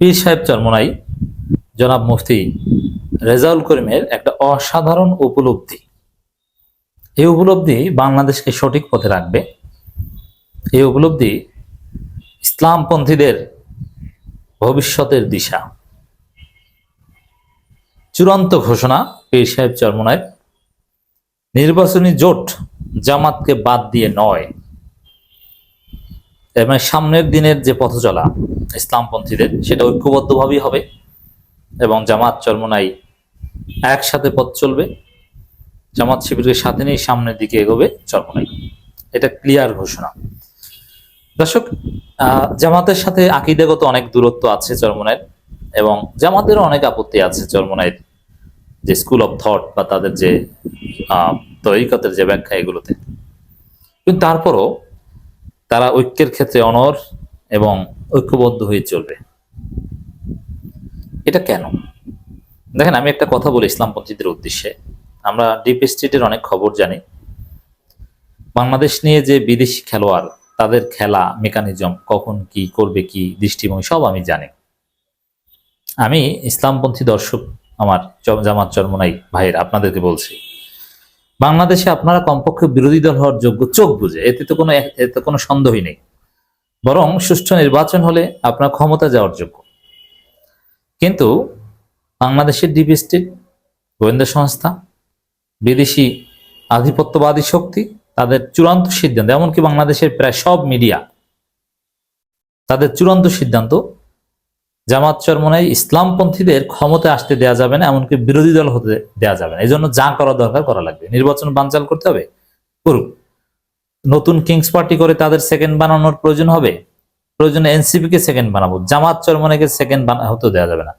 পীর সাহেব চরমনাই, জনাব মুফতি রেজাউল করিমের একটা অসাধারণ উপলব্ধি। এই উপলব্ধি বাংলাদেশকে সঠিক পথে রাখবে। এই উপলব্ধি ইসলামপন্থীদের ভবিষ্যতের দিশা। চূড়ান্ত ঘোষণা পীর সাহেব চরমনায় নির্বাচনী জোট জামাতকে বাদ দিয়ে নয়। এর মানে সামনের দিনের যে পথ চলা ইসলামপন্থীদের, সেটা ঐক্যবদ্ধভাবেই হবে এবং জামাত চরমনাই একসাথে পথ চলবে, জামাত শিবিরকে সাথে নিয়ে সামনের দিকে এগোবে চরমনাই। এটা ক্লিয়ার ঘোষণা। দর্শক জামাতের সাথে আকিদাগত অনেক দূরত্ব আছে চরমনাইয়ের এবং জামাতেরও অনেক আপত্তি আছে চরমনাইয়ের যে স্কুল অফ থট বা তাদের যে তরিকতের যে ব্যাখ্যা এগুলোতে। কিন্তু তারপরও তারা ঐক্যের ক্ষেত্রে অনর এবং ঐক্যবদ্ধ হয়ে চলবে। এটা কেন? দেখেন, আমি একটা কথা বলি ইসলামপন্থীদের উদ্দেশ্যে, আমরা ডিপ স্টেটের অনেক খবর জানি। বাংলাদেশ নিয়ে যে বিদেশি খেলোয়াড়, তাদের খেলা মেকানিজম কখন কি করবে, কি দৃষ্টিভঙ্গি, সব আমি জানি। আমি ইসলামপন্থী দর্শক আমার জামাত চরমনাই ভাইয়ের, আপনাদেরকে বলছি, বাংলাদেশে আপনারা কমপক্ষে বিরোধী দল হওয়ার যোগ্য চোখ বুঝে, এতে তো কোনো এতে কোনো সন্দেহই নেই। বরং সুষ্ঠু নির্বাচন হলে আপনার ক্ষমতা যাওয়ার যোগ্য। কিন্তু বাংলাদেশের স্টেট, গোয়েন্দা সংস্থা, বিদেশি আধিপত্যবাদী শক্তি, তাদের চূড়ান্ত সিদ্ধান্ত, এমনকি বাংলাদেশের প্রায় সব মিডিয়া, তাদের চূড়ান্ত সিদ্ধান্ত, জামাত চরমনাই ইসলামপন্থীদের ক্ষমতায় আসতে দেয়া যাবে না, এমনকি বিরোধী দল হতে দেয়া যাবে না। এই জন্য যা করা দরকার করা লাগবে। নির্বাচন বানচাল করতে হবে, করুক। নতুন কিংস পার্টি করে তাদের সেকেন্ড বানানোর প্রয়োজন হবে? প্রয়োজনে এনসিপি কে সেকেন্ড বানাবো। জামাত চরমনাইকে সেকেন্ড হতে দেওয়া যাবে না।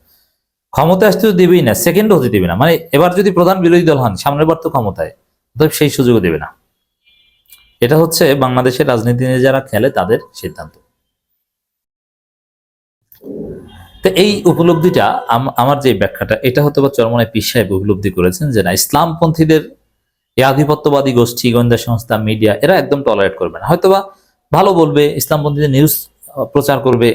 ক্ষমতায় আসতে তো দেবেই না সেকেন্ড হতে দেবে না। মানে এবার যদি প্রধান বিরোধী দল হন, সামনের বার তো ক্ষমতায়, অতএব সেই সুযোগও দেবে না। এটা হচ্ছে বাংলাদেশের রাজনীতি নিয়ে যারা খেলে তাদের সিদ্ধান্ত। তো এই উপলব্ধিটা আম- আমার যে ব্যাখ্যাটা, এটা হতে বা চরমনায় পীর সাহেব উপলব্ধি করেছেন যে না, ইসলামপন্থীদের এই আধিপত্যবাদী গোষ্ঠী, গোয়েন্দা সংস্থা মিডিয়া এরা একদম টলারেট করবে না। হয়তোবা ভালো বলবে, ইসলামপন্থীদের নিউজ প্রচার করবে,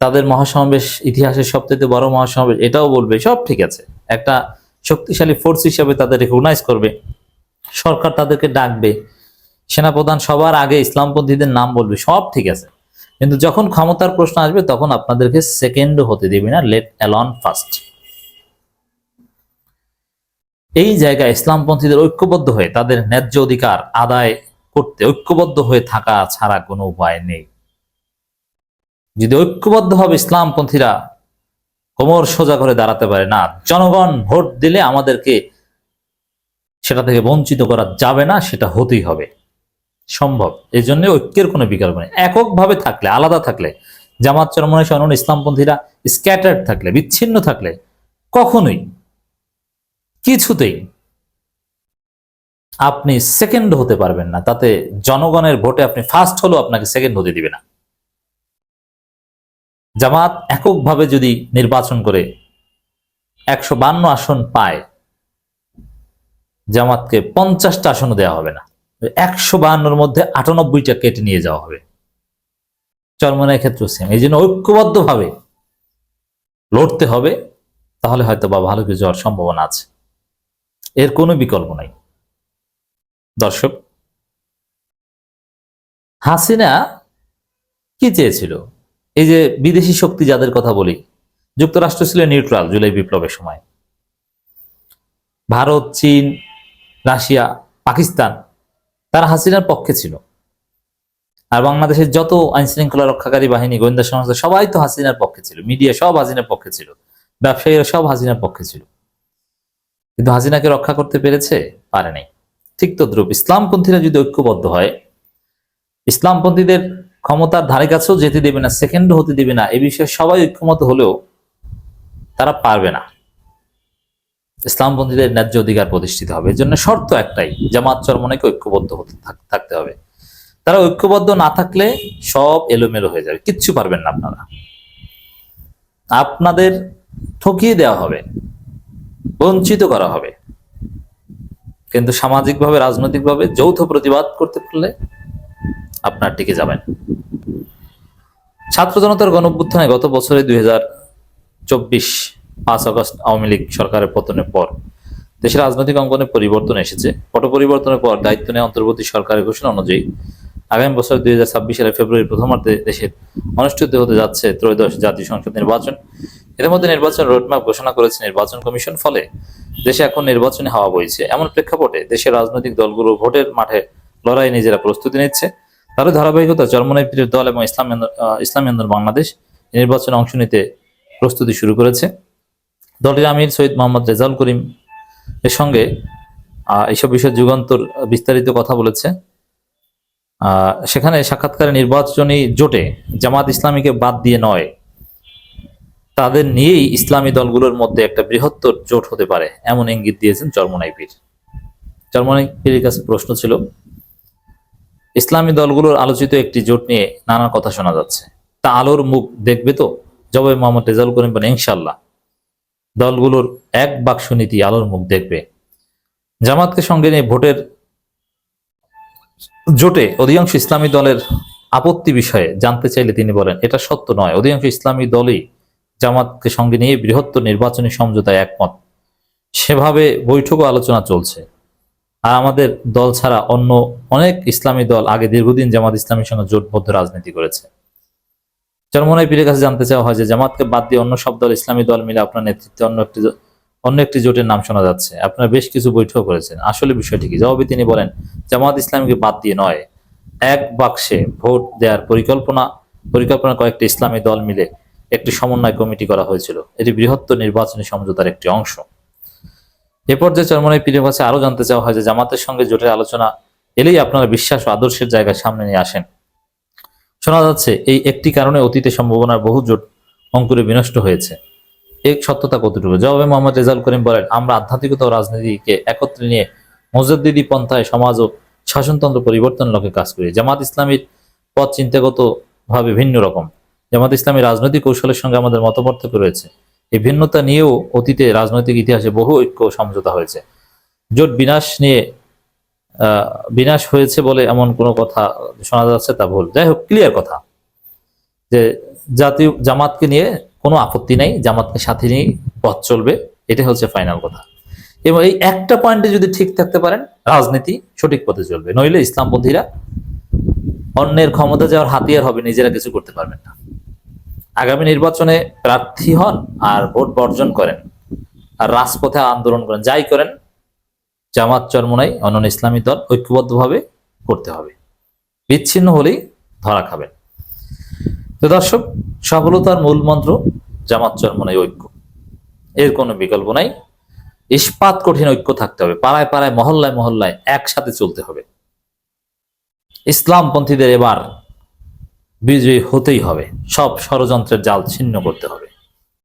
তাদের মহাসমাবেশ ইতিহাসের সবচেয়ে বড় মহাসমাবেশ এটাও বলবে, সব ঠিক আছে। একটা শক্তিশালী ফোর্স হিসাবে তাদের রেকগনাইজ করবে, সরকার তাদেরকে ডাকবে, সেনাপ্রধান সবার আগে ইসলামপন্থীদের নাম বলবে, সব ঠিক আছে। কিন্তু যখন ক্ষমতার প্রশ্ন আসবে, তখন আপনাদেরকে সেকেন্ড হতে দেবে না লেট অ্যালন ফার্স্ট এই জায়গায় ইসলামপন্থীদের ঐক্যবদ্ধ হয়ে, তাদের ন্যায্য অধিকার আদায় করতে ঐক্যবদ্ধ হয়ে থাকা ছাড়া কোনো উপায় নেই। যদি ঐক্যবদ্ধ ঐক্যবদ্ধভাবে ইসলামপন্থীরা কোমর সোজা করে দাঁড়াতে পারে না। জনগণ ভোট দিলে আমাদেরকে সেটা থেকে বঞ্চিত করা যাবে না, সেটা হতেই হবে। সম্ভব। এই জন্য ঐক্যের কোনো বিকল্প নেই। এককভাবে থাকলে, আলাদা থাকলে, জামাত চরমনে সনন ইসলামপন্থীরা স্ক্যাটার্ড থাকলে, বিচ্ছিন্ন থাকলে, কখনোই কিছুতেই আপনি সেকেন্ড হতে পারবেন না। তাতে জনগণের ভোটে আপনি ফার্স্ট হলেও আপনাকে সেকেন্ড হতে দিবে না। জামাত এককভাবে যদি নির্বাচন করে একশো বান্ন আসন পায়, জামাতকে পঞ্চাশটা আসনও দেওয়া হবে না। একশো বাহান্নর মধ্যে আটানব্বইটা কেটে নিয়ে যাওয়া হবে। চরমনের ক্ষেত্রে সেম এই জন্য ঐক্যবদ্ধভাবে লড়তে হবে, তাহলে হয়তো বা ভালো কিছু হওয়ার সম্ভাবনা আছে। এর কোনো বিকল্প নাই। দর্শক, হাসিনা কি চেয়েছিল? এই যে বিদেশি শক্তি যাদের কথা বলি, যুক্তরাষ্ট্র ছিল নিউট্রাল জুলাই বিপ্লবের সময়। ভারত, চীন, রাশিয়া, পাকিস্তান, তারা হাসিনার পক্ষে ছিল। আর বাংলাদেশের যত আইন শৃঙ্খলা রক্ষাকারী বাহিনী, গোয়েন্দা সংস্থা, সবাই তো হাসিনার পক্ষে ছিল। মিডিয়া সব হাসিনার পক্ষে ছিল। ব্যবসায়ীরা সব হাসিনার পক্ষে ছিল। কিন্তু হাসিনাকে রক্ষা করতে পেরেছে? পারে নাই। ঠিক তদ্রুপ, ইসলামপন্থীরা যদি ঐক্যবদ্ধ হয়, ইসলামপন্থীদের ক্ষমতার ধারে কাছেও যেতে দেবে না সেকেন্ডও হতে দেবে না, এ বিষয়ে সবাই ঐক্যমত হলেও তারা পারবে না। ইসলামপন্থীদের ন্যায্য অধিকার প্রতিষ্ঠিত হবে। এর জন্য শর্ত একটাই, জামাত চরমনাকে ঐক্যবদ্ধ হতে থাক- থাকতে হবে। তারা ঐক্যবদ্ধ না থাকলে সব এলোমেলো হয়ে যাবে। কিচ্ছু পারবেন না আপনারা। আপনাদের ঠকিয়ে দেওয়া হবে। বঞ্চিত করা হবে। কিন্তু সামাজিকভাবে, রাজনৈতিকভাবে যৌথ প্রতিবাদ করতে পারলে আপনার টিকে যাবেন। ছাত্র জনতার গণঅভ্যুত্থানে গত বছরে দুই হাজার চব্বিশ পাঁচ আগস্ট আওয়ামী লীগ সরকারের পতনের পর দেশের রাজনৈতিক অঙ্গনে পরিবর্তন এসেছে। পট পরিবর্তনের পর দায়িত্ব নেওয়া অন্তর্বর্তী সরকারের ঘোষণা অনুযায়ী আগামী বছর দুই হাজার ছাব্বিশ সালের ফেব্রুয়ারি প্রথমার্ধে দেশের অনুষ্ঠিত হতে যাচ্ছে ত্রয়োদশ জাতীয় সংসদ নির্বাচন। এর মধ্যে নির্বাচন রোডম্যাপ ঘোষণা করেছে নির্বাচন কমিশন, ফলে দেশে এখন নির্বাচনে হাওয়া বইছে। এমন প্রেক্ষাপটে দেশের রাজনৈতিক দলগুলো ভোটের মাঠে লড়াই নিজেরা প্রস্তুতি নিচ্ছে। তার ধারাবাহিকতা চরমনাই পীরের দল এবং ইসলাম আন্দোলন বাংলাদেশ নির্বাচনে অংশ নিতে প্রস্তুতি শুরু করেছে। দলটির আমির সৈয়দ মোহাম্মদ রেজাউল করিম এর সঙ্গে এইসব বিষয়ে যুগান্তর বিস্তারিত কথা বলেছে। সেখানে সাক্ষাৎকারে নির্বাচনী জোটে জামাত ইসলামীকে বাদ দিয়ে নয়। তাদের নিয়েই ইসলামী দলগুলোর মধ্যে একটা বৃহত্তর জোট হতে পারে, এমন ইঙ্গিত দিয়েছেন চরমনাই পীর। চরমনাই পীরের কাছে প্রশ্ন ছিল, ইসলামী দলগুলোর আলোচিত একটি জোট নিয়ে নানা কথা শোনা যাচ্ছে। তা আলোর মুখ দেখবে তো? জবাই মোহাম্মদ রেজাউল করিম বলেন ইনশাল্লাহ দলগুলোর এক বাক্স নীতি আলোর মুখ দেখবে। জামাতকে সঙ্গে নিয়ে ভোটের জোটে অধিকাংশ ইসলামী দলের আপত্তি বিষয়ে জানতে চাইলে তিনি বলেন, এটা সত্য নয়। অধিকাংশ ইসলামী দলই জামাতকে সঙ্গে নিয়ে বৃহত্তর নির্বাচনী সমঝোতায় একমত। সেভাবে বৈঠক আলোচনা চলছে। আর আমাদের দল ছাড়া অন্য অনেক ইসলামী দল আগে দীর্ঘদিন জামাত ইসলামীর সঙ্গে জোটবদ্ধ রাজনীতি করেছে। চরমনাই পীরের কাছে জানতে চাওয়া হয় যে জামাতকে বাদ দিয়ে অন্য সব দল, ইসলামী দল মিলে আপনার নেতৃত্বে অন্য একটি অন্য একটি জোটের নাম শোনা যাচ্ছে। আপনারা বেশ কিছু বৈঠক করেছেন। আসলে বিষয়টি কি? জবাবে তিনি বলেন, জামাত ইসলামীকে বাদ দিয়ে নয়। এক বাক্সে ভোট দেওয়ার পরিকল্পনা পরিকল্পনা কয়েকটি ইসলামী দল মিলে একটি সমন্বয় কমিটি করা হয়েছিল। এটি বৃহত্তর নির্বাচনী সমঝোতার একটি অংশ। এ পর্যায়ে চরমনাই পীরের কাছে আরও জানতে চাওয়া হয় যে জামাতের সঙ্গে জোটের আলোচনা এলেই আপনারা বিশ্বাস ও আদর্শের জায়গায় সামনে নিয়ে আসেন। শোনা যাচ্ছে, এই একটি কারণে অতীতে সম্ভাবনার বহু জোট অঙ্কুরে বিনষ্ট হয়েছে। এক সত্যতা কতটুকু? জবাবে মোহাম্মদ রেজাল করিম বলেন, আমরা আধ্যাত্মিকতা ও রাজনীতিকে একত্রে নিয়ে মসজিদি পন্থায় সমাজ ও শাসনতন্ত্র পরিবর্তন লক্ষ্যে কাজ করি। জামাত ইসলামীর পথ চিন্তাগত ভাবে ভিন্ন রকম। জামাত ইসলামী রাজনৈতিক কৌশলের সঙ্গে আমাদের মতপার্থক্য রয়েছে। এই ভিন্নতা নিয়েও অতীতে রাজনৈতিক ইতিহাসে বহু ঐক্য সমঝোতা হয়েছে। জোট বিনাশ নিয়ে বিনাশ হয়েছে বলে এমন কোনো কথা শোনা যাচ্ছে তা ভুল। যাই হোক ক্লিয়ার কথা যে জাতীয় জামাতকে নিয়ে কোনো আপত্তি নাই, জামাতকে সাথে নিয়ে পথ চলবে এটা হচ্ছে ফাইনাল কথা। এবং এই একটা পয়েন্টে যদি ঠিক থাকতে পারেন, রাজনীতি সঠিক পথে চলবে। নইলে ইসলামপন্থীরা অন্যের ক্ষমতা যাওয়ার হাতিয়ার হবে, নিজেরা কিছু করতে পারবেন না। আগামী নির্বাচনে প্রার্থী হন আর ভোট বর্জন করেন আর রাজপথে আন্দোলন করেন। যাই করেন, জামাত চরমনাই অন্যান্য ইসলামী দল ঐক্যবদ্ধভাবে করতে হবে। বিচ্ছিন্ন হলেই ধরা খাবেন। তো দর্শক, সফলতার মূল মন্ত্র, জামাত চরমনাই ঐক্য। এর কোনো বিকল্প নাই। ইস্পাত কঠিন ঐক্য থাকতে হবে। পাড়ায় পাড়ায়, মহল্লায় মহল্লায় একসাথে চলতে হবে। ইসলামপন্থীদের এবার বিজয়ী হতেই হবে। সব ষড়যন্ত্রের জাল ছিন্ন করতে হবে।